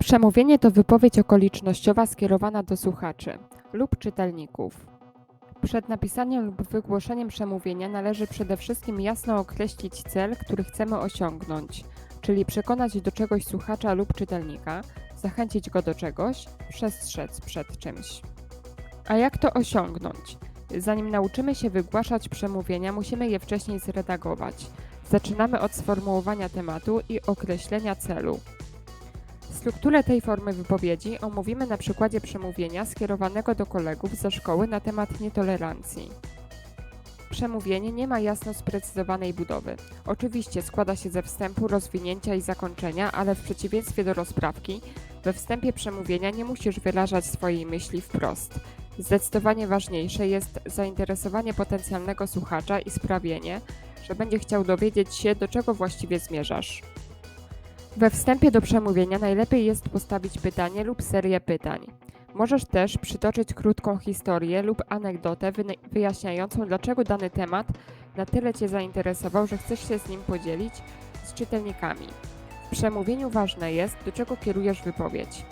Przemówienie to wypowiedź okolicznościowa skierowana do słuchaczy lub czytelników. Przed napisaniem lub wygłoszeniem przemówienia należy przede wszystkim jasno określić cel, który chcemy osiągnąć, czyli przekonać do czegoś słuchacza lub czytelnika, zachęcić go do czegoś, przestrzec przed czymś. A jak to osiągnąć? Zanim nauczymy się wygłaszać przemówienia, musimy je wcześniej zredagować. Zaczynamy od sformułowania tematu i określenia celu. Strukturę tej formy wypowiedzi omówimy na przykładzie przemówienia skierowanego do kolegów ze szkoły na temat nietolerancji. Przemówienie nie ma jasno sprecyzowanej budowy. Oczywiście składa się ze wstępu, rozwinięcia i zakończenia, ale w przeciwieństwie do rozprawki, we wstępie przemówienia nie musisz wyrażać swojej myśli wprost. Zdecydowanie ważniejsze jest zainteresowanie potencjalnego słuchacza i sprawienie, że będzie chciał dowiedzieć się, do czego właściwie zmierzasz. We wstępie do przemówienia najlepiej jest postawić pytanie lub serię pytań. Możesz też przytoczyć krótką historię lub anegdotę wyjaśniającą, dlaczego dany temat na tyle Cię zainteresował, że chcesz się z nim podzielić z czytelnikami. W przemówieniu ważne jest, do czego kierujesz wypowiedź.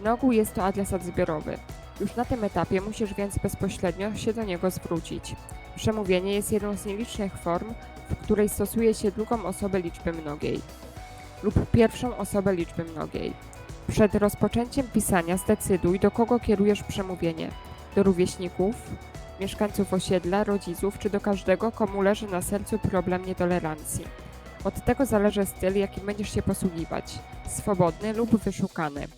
Na ogół jest to adresat zbiorowy. Już na tym etapie musisz więc bezpośrednio się do niego zwrócić. Przemówienie jest jedną z nielicznych form, w której stosuje się drugą osobę liczby mnogiej lub pierwszą osobę liczby mnogiej. Przed rozpoczęciem pisania zdecyduj, do kogo kierujesz przemówienie. Do rówieśników, mieszkańców osiedla, rodziców, czy do każdego, komu leży na sercu problem nietolerancji. Od tego zależy styl, jakim będziesz się posługiwać swobodny lub wyszukany.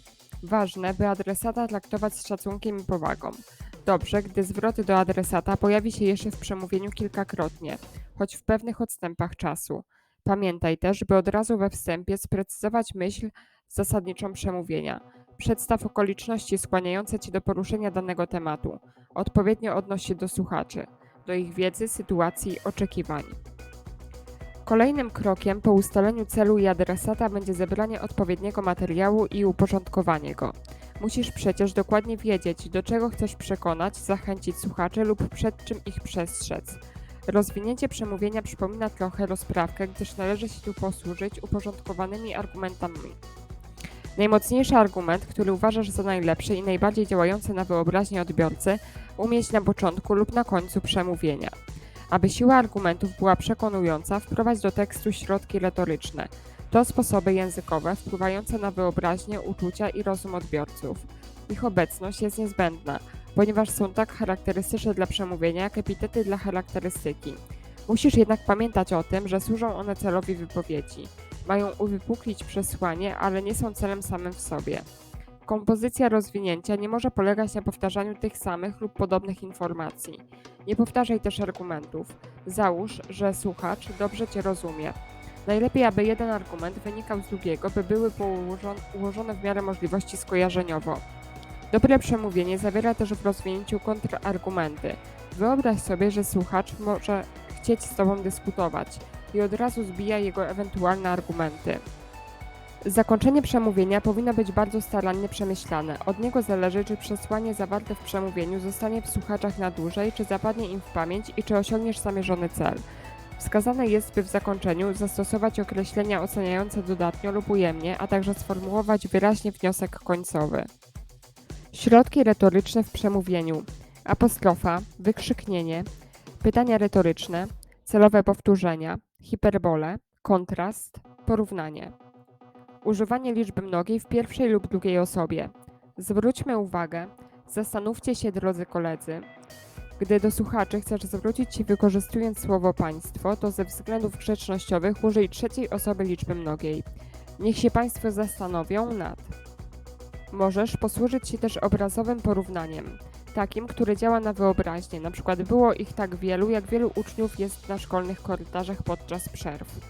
Ważne, by adresata traktować z szacunkiem i powagą. Dobrze, gdy zwrot do adresata pojawi się jeszcze w przemówieniu kilkakrotnie, choć w pewnych odstępach czasu. Pamiętaj też, by od razu we wstępie sprecyzować myśl zasadniczą przemówienia. Przedstaw okoliczności skłaniające Cię do poruszenia danego tematu. Odpowiednio odnoś się do słuchaczy, do ich wiedzy, sytuacji oczekiwań. Kolejnym krokiem po ustaleniu celu i adresata będzie zebranie odpowiedniego materiału i uporządkowanie go. Musisz przecież dokładnie wiedzieć, do czego chcesz przekonać, zachęcić słuchaczy lub przed czym ich przestrzec. Rozwinięcie przemówienia przypomina trochę rozprawkę, gdyż należy się tu posłużyć uporządkowanymi argumentami. Najmocniejszy argument, który uważasz za najlepszy i najbardziej działający na wyobraźnię odbiorcy, umieść na początku lub na końcu przemówienia. Aby siła argumentów była przekonująca, wprowadź do tekstu środki retoryczne. To sposoby językowe wpływające na wyobraźnię, uczucia i rozum odbiorców. Ich obecność jest niezbędna, ponieważ są tak charakterystyczne dla przemówienia, jak epitety dla charakterystyki. Musisz jednak pamiętać o tym, że służą one celowi wypowiedzi. Mają uwypuklić przesłanie, ale nie są celem samym w sobie. Kompozycja rozwinięcia nie może polegać na powtarzaniu tych samych lub podobnych informacji. Nie powtarzaj też argumentów. Załóż, że słuchacz dobrze Cię rozumie. Najlepiej, aby jeden argument wynikał z drugiego, by były położone, w miarę możliwości skojarzeniowo. Dobre przemówienie zawiera też w rozwinięciu kontrargumenty. Wyobraź sobie, że słuchacz może chcieć z Tobą dyskutować i od razu zbija jego ewentualne argumenty. Zakończenie przemówienia powinno być bardzo starannie przemyślane. Od niego zależy, czy przesłanie zawarte w przemówieniu zostanie w słuchaczach na dłużej, czy zapadnie im w pamięć i czy osiągniesz zamierzony cel. Wskazane jest, by w zakończeniu zastosować określenia oceniające dodatnio lub ujemnie, a także sformułować wyraźnie wniosek końcowy. Środki retoryczne w przemówieniu: apostrofa, wykrzyknienie, pytania retoryczne, celowe powtórzenia, hiperbole, kontrast, porównanie. Używanie liczby mnogiej w pierwszej lub drugiej osobie. Zwróćmy uwagę, zastanówcie się, drodzy koledzy. Gdy do słuchaczy chcesz zwrócić się wykorzystując słowo państwo, to ze względów grzecznościowych użyj trzeciej osoby liczby mnogiej. Niech się państwo zastanowią nad. Możesz posłużyć się też obrazowym porównaniem, takim, które działa na wyobraźnię. Na przykład było ich tak wielu, jak wielu uczniów jest na szkolnych korytarzach podczas przerw.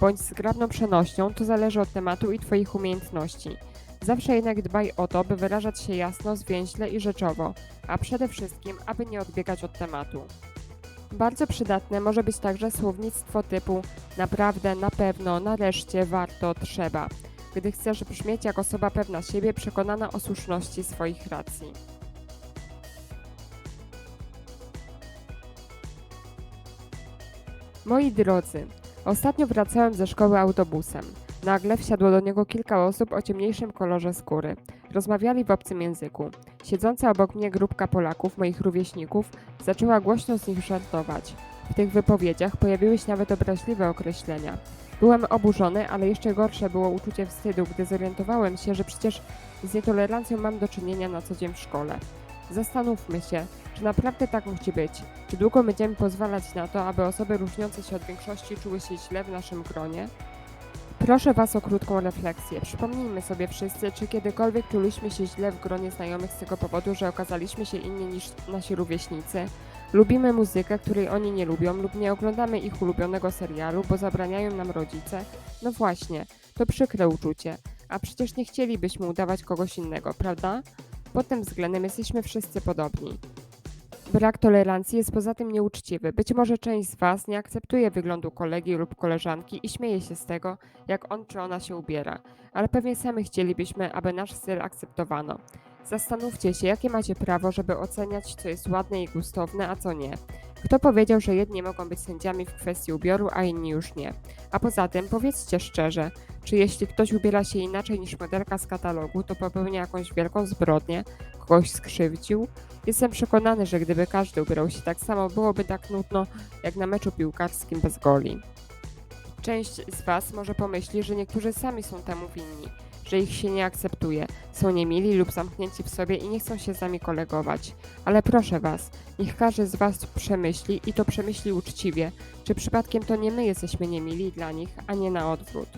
Bądź zgrabną przenośnią, to zależy od tematu i Twoich umiejętności. Zawsze jednak dbaj o to, by wyrażać się jasno, zwięźle i rzeczowo, a przede wszystkim, aby nie odbiegać od tematu. Bardzo przydatne może być także słownictwo typu naprawdę, na pewno, nareszcie, warto, trzeba, gdy chcesz brzmieć jak osoba pewna siebie, przekonana o słuszności swoich racji. Moi drodzy, ostatnio wracałem ze szkoły autobusem. Nagle wsiadło do niego kilka osób o ciemniejszym kolorze skóry. Rozmawiali w obcym języku. Siedząca obok mnie grupka Polaków, moich rówieśników, zaczęła głośno z nich żartować. W tych wypowiedziach pojawiły się nawet obraźliwe określenia. Byłem oburzony, ale jeszcze gorsze było uczucie wstydu, gdy zorientowałem się, że przecież z nietolerancją mam do czynienia na co dzień w szkole. Zastanówmy się, czy naprawdę tak musi być? Czy długo będziemy pozwalać na to, aby osoby różniące się od większości czuły się źle w naszym gronie? Proszę Was o krótką refleksję. Przypomnijmy sobie wszyscy, czy kiedykolwiek czuliśmy się źle w gronie znajomych z tego powodu, że okazaliśmy się inni niż nasi rówieśnicy. Lubimy muzykę, której oni nie lubią, lub nie oglądamy ich ulubionego serialu, bo zabraniają nam rodzice. No właśnie, to przykre uczucie. A przecież nie chcielibyśmy udawać kogoś innego, prawda? Pod tym względem jesteśmy wszyscy podobni. Brak tolerancji jest poza tym nieuczciwy. Być może część z Was nie akceptuje wyglądu kolegi lub koleżanki i śmieje się z tego, jak on czy ona się ubiera, ale pewnie sami chcielibyśmy, aby nasz styl akceptowano. Zastanówcie się, jakie macie prawo, żeby oceniać, co jest ładne i gustowne, a co nie. Kto powiedział, że jedni mogą być sędziami w kwestii ubioru, a inni już nie? A poza tym, powiedzcie szczerze, czy jeśli ktoś ubiera się inaczej niż modelka z katalogu, to popełnia jakąś wielką zbrodnię, kogoś skrzywdził? Jestem przekonany, że gdyby każdy ubierał się tak samo, byłoby tak nudno jak na meczu piłkarskim bez goli. Część z Was może pomyśli, że niektórzy sami są temu winni, że ich się nie akceptuje, są niemili lub zamknięci w sobie i nie chcą się z nami kolegować. Ale proszę Was, niech każdy z Was przemyśli i to przemyśli uczciwie, czy przypadkiem to nie my jesteśmy niemili dla nich, a nie na odwrót.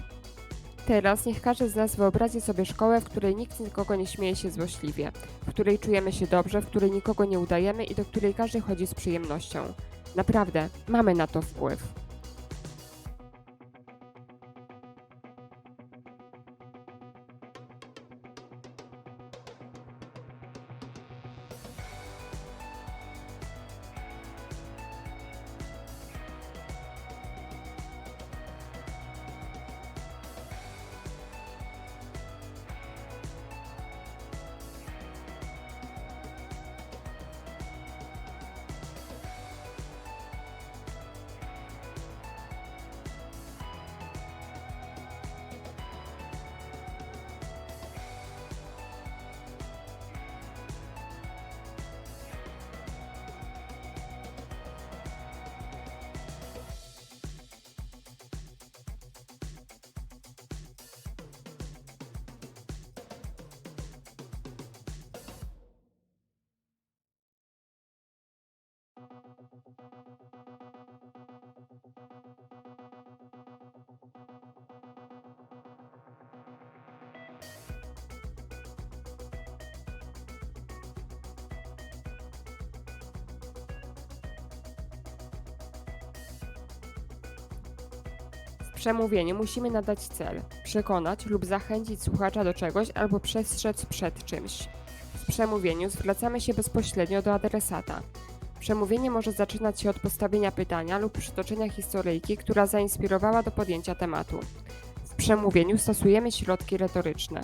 Teraz niech każdy z nas wyobrazi sobie szkołę, w której nikt nikogo nie śmieje się złośliwie, w której czujemy się dobrze, w której nikogo nie udajemy i do której każdy chodzi z przyjemnością. Naprawdę, mamy na to wpływ. Przemówieniu musimy nadać cel, przekonać lub zachęcić słuchacza do czegoś albo przestrzec przed czymś. W przemówieniu zwracamy się bezpośrednio do adresata. Przemówienie może zaczynać się od postawienia pytania lub przytoczenia historyjki, która zainspirowała do podjęcia tematu. W przemówieniu stosujemy środki retoryczne.